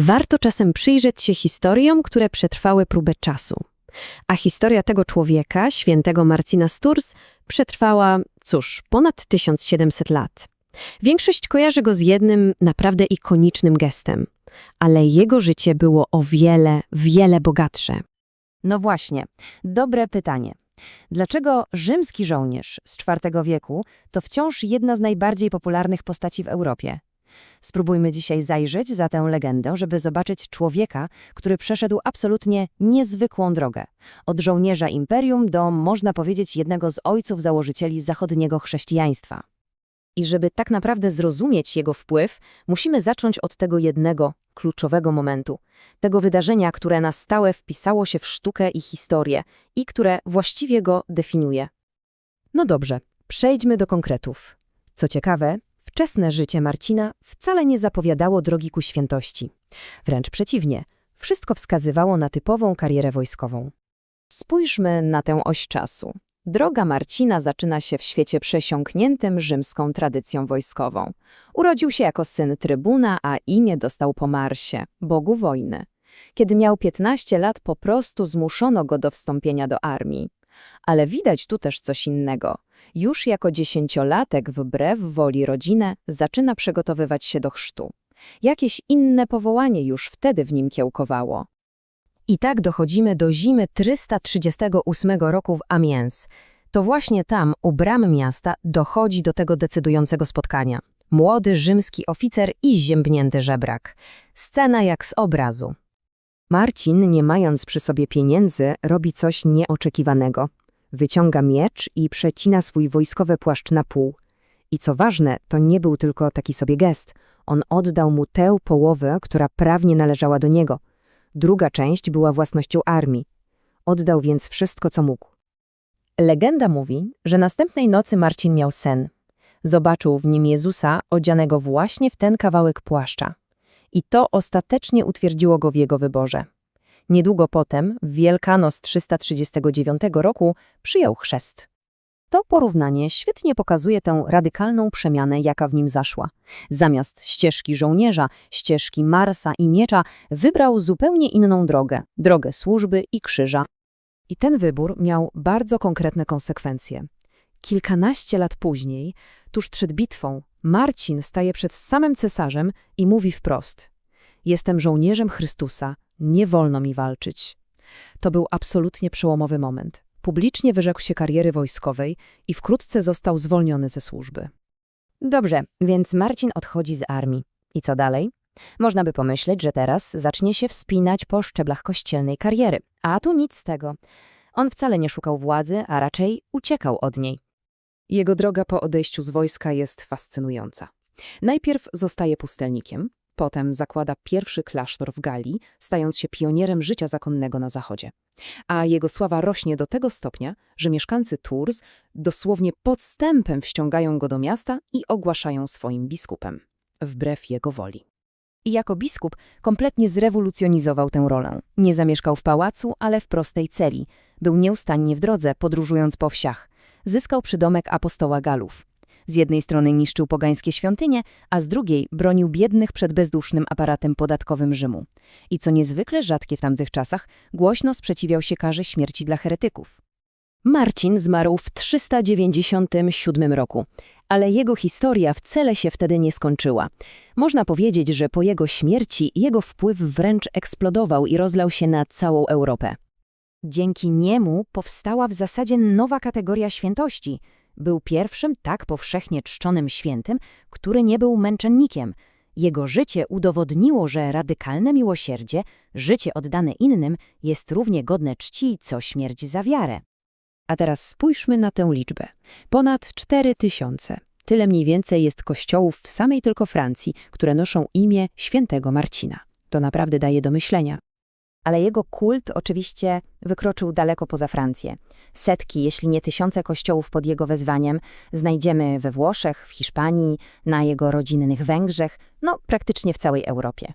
Warto czasem przyjrzeć się historiom, które przetrwały próbę czasu. A historia tego człowieka, świętego Marcina Sturs, przetrwała, cóż, ponad 1700 lat. Większość kojarzy go z jednym naprawdę ikonicznym gestem, ale jego życie było o wiele, wiele bogatsze. No właśnie, dobre pytanie. Dlaczego rzymski żołnierz z IV wieku to wciąż jedna z najbardziej popularnych postaci w Europie? Spróbujmy dzisiaj zajrzeć za tę legendę, żeby zobaczyć człowieka, który przeszedł absolutnie niezwykłą drogę. Od żołnierza imperium do, można powiedzieć, jednego z ojców założycieli zachodniego chrześcijaństwa. I żeby tak naprawdę zrozumieć jego wpływ, musimy zacząć od tego jednego, kluczowego momentu. Tego wydarzenia, które na stałe wpisało się w sztukę i historię i które właściwie go definiuje. No dobrze, przejdźmy do konkretów. Co ciekawe, wczesne życie Marcina wcale nie zapowiadało drogi ku świętości. Wręcz przeciwnie, wszystko wskazywało na typową karierę wojskową. Spójrzmy na tę oś czasu. Droga Marcina zaczyna się w świecie przesiąkniętym rzymską tradycją wojskową. Urodził się jako syn trybuna, a imię dostał po Marsie, bogu wojny. Kiedy miał 15 lat, po prostu zmuszono go do wstąpienia do armii. Ale widać tu też coś innego. Już jako dziesięciolatek, wbrew woli rodziny, zaczyna przygotowywać się do chrztu. Jakieś inne powołanie już wtedy w nim kiełkowało. I tak dochodzimy do zimy 338 roku w Amiens. To właśnie tam, u bram miasta, dochodzi do tego decydującego spotkania. Młody rzymski oficer i ziębnięty żebrak. Scena jak z obrazu. Marcin, nie mając przy sobie pieniędzy, robi coś nieoczekiwanego. Wyciąga miecz i przecina swój wojskowy płaszcz na pół. I co ważne, to nie był tylko taki sobie gest. On oddał mu tę połowę, która prawnie należała do niego. Druga część była własnością armii. Oddał więc wszystko, co mógł. Legenda mówi, że następnej nocy Marcin miał sen. Zobaczył w nim Jezusa odzianego właśnie w ten kawałek płaszcza. I to ostatecznie utwierdziło go w jego wyborze. Niedługo potem, w Wielkanoc 339 roku, przyjął chrzest. To porównanie świetnie pokazuje tę radykalną przemianę, jaka w nim zaszła. Zamiast ścieżki żołnierza, ścieżki Marsa i miecza, wybrał zupełnie inną drogę drogę służby i krzyża. I ten wybór miał bardzo konkretne konsekwencje. Kilkanaście lat później, tuż przed bitwą, Marcin staje przed samym cesarzem i mówi wprost: Jestem żołnierzem Chrystusa, nie wolno mi walczyć. To był absolutnie przełomowy moment. Publicznie wyrzekł się kariery wojskowej i wkrótce został zwolniony ze służby. Dobrze, więc Marcin odchodzi z armii. I co dalej? Można by pomyśleć, że teraz zacznie się wspinać po szczeblach kościelnej kariery. A tu nic z tego. On wcale nie szukał władzy, a raczej uciekał od niej. Jego droga po odejściu z wojska jest fascynująca. Najpierw zostaje pustelnikiem, potem zakłada pierwszy klasztor w Galii, stając się pionierem życia zakonnego na zachodzie. A jego sława rośnie do tego stopnia, że mieszkańcy Tours dosłownie podstępem wściągają go do miasta i ogłaszają swoim biskupem, wbrew jego woli. I jako biskup kompletnie zrewolucjonizował tę rolę. Nie zamieszkał w pałacu, ale w prostej celi. Był nieustannie w drodze, podróżując po wsiach. Zyskał przydomek apostoła Galów. Z jednej strony niszczył pogańskie świątynie, a z drugiej bronił biednych przed bezdusznym aparatem podatkowym Rzymu. I co niezwykle rzadkie w tamtych czasach, głośno sprzeciwiał się karze śmierci dla heretyków. Marcin zmarł w 397 roku, ale jego historia wcale się wtedy nie skończyła. Można powiedzieć, że po jego śmierci jego wpływ wręcz eksplodował i rozlał się na całą Europę. Dzięki niemu powstała w zasadzie nowa kategoria świętości. Był pierwszym tak powszechnie czczonym świętym, który nie był męczennikiem. Jego życie udowodniło, że radykalne miłosierdzie, życie oddane innym, jest równie godne czci, co śmierć za wiarę. A teraz spójrzmy na tę liczbę. Ponad 4 tysiące. Tyle mniej więcej jest kościołów w samej tylko Francji, które noszą imię świętego Marcina. To naprawdę daje do myślenia. Ale jego kult oczywiście wykroczył daleko poza Francję. Setki, jeśli nie tysiące kościołów pod jego wezwaniem znajdziemy we Włoszech, w Hiszpanii, na jego rodzinnych Węgrzech, no praktycznie w całej Europie.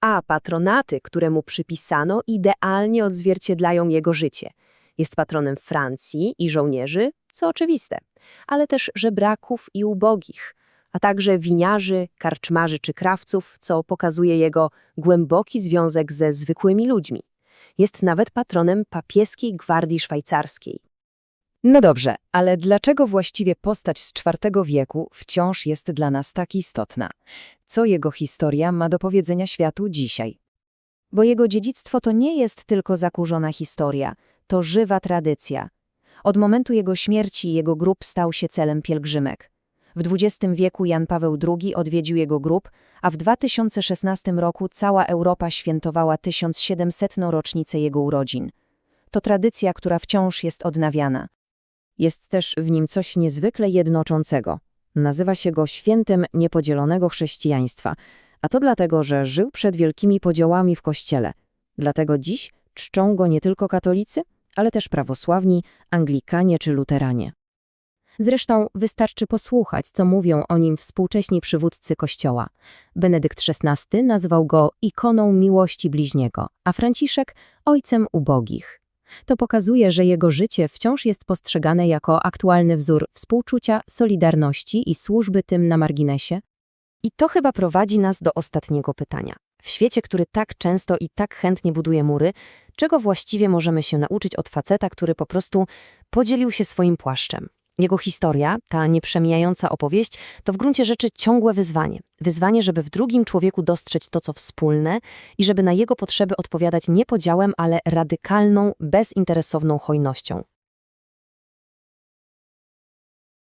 A patronaty, które mu przypisano, idealnie odzwierciedlają jego życie. Jest patronem Francji i żołnierzy, co oczywiste, ale też żebraków i ubogich. A także winiarzy, karczmarzy czy krawców, co pokazuje jego głęboki związek ze zwykłymi ludźmi. Jest nawet patronem papieskiej gwardii szwajcarskiej. No dobrze, ale dlaczego właściwie postać z IV wieku wciąż jest dla nas tak istotna? Co jego historia ma do powiedzenia światu dzisiaj? Bo jego dziedzictwo to nie jest tylko zakurzona historia, to żywa tradycja. Od momentu jego śmierci jego grób stał się celem pielgrzymek. W XX wieku Jan Paweł II odwiedził jego grób, a w 2016 roku cała Europa świętowała 1700. rocznicę jego urodzin. To tradycja, która wciąż jest odnawiana. Jest też w nim coś niezwykle jednoczącego. Nazywa się go świętym niepodzielonego chrześcijaństwa, a to dlatego, że żył przed wielkimi podziałami w Kościele. Dlatego dziś czczą go nie tylko katolicy, ale też prawosławni, anglikanie czy luteranie. Zresztą wystarczy posłuchać, co mówią o nim współcześni przywódcy Kościoła. Benedykt XVI nazwał go ikoną miłości bliźniego, a Franciszek ojcem ubogich. To pokazuje, że jego życie wciąż jest postrzegane jako aktualny wzór współczucia, solidarności i służby tym na marginesie. I to chyba prowadzi nas do ostatniego pytania. W świecie, który tak często i tak chętnie buduje mury, czego właściwie możemy się nauczyć od faceta, który po prostu podzielił się swoim płaszczem? Jego historia, ta nieprzemijająca opowieść, to w gruncie rzeczy ciągłe wyzwanie. Wyzwanie, żeby w drugim człowieku dostrzec to, co wspólne i żeby na jego potrzeby odpowiadać nie podziałem, ale radykalną, bezinteresowną hojnością.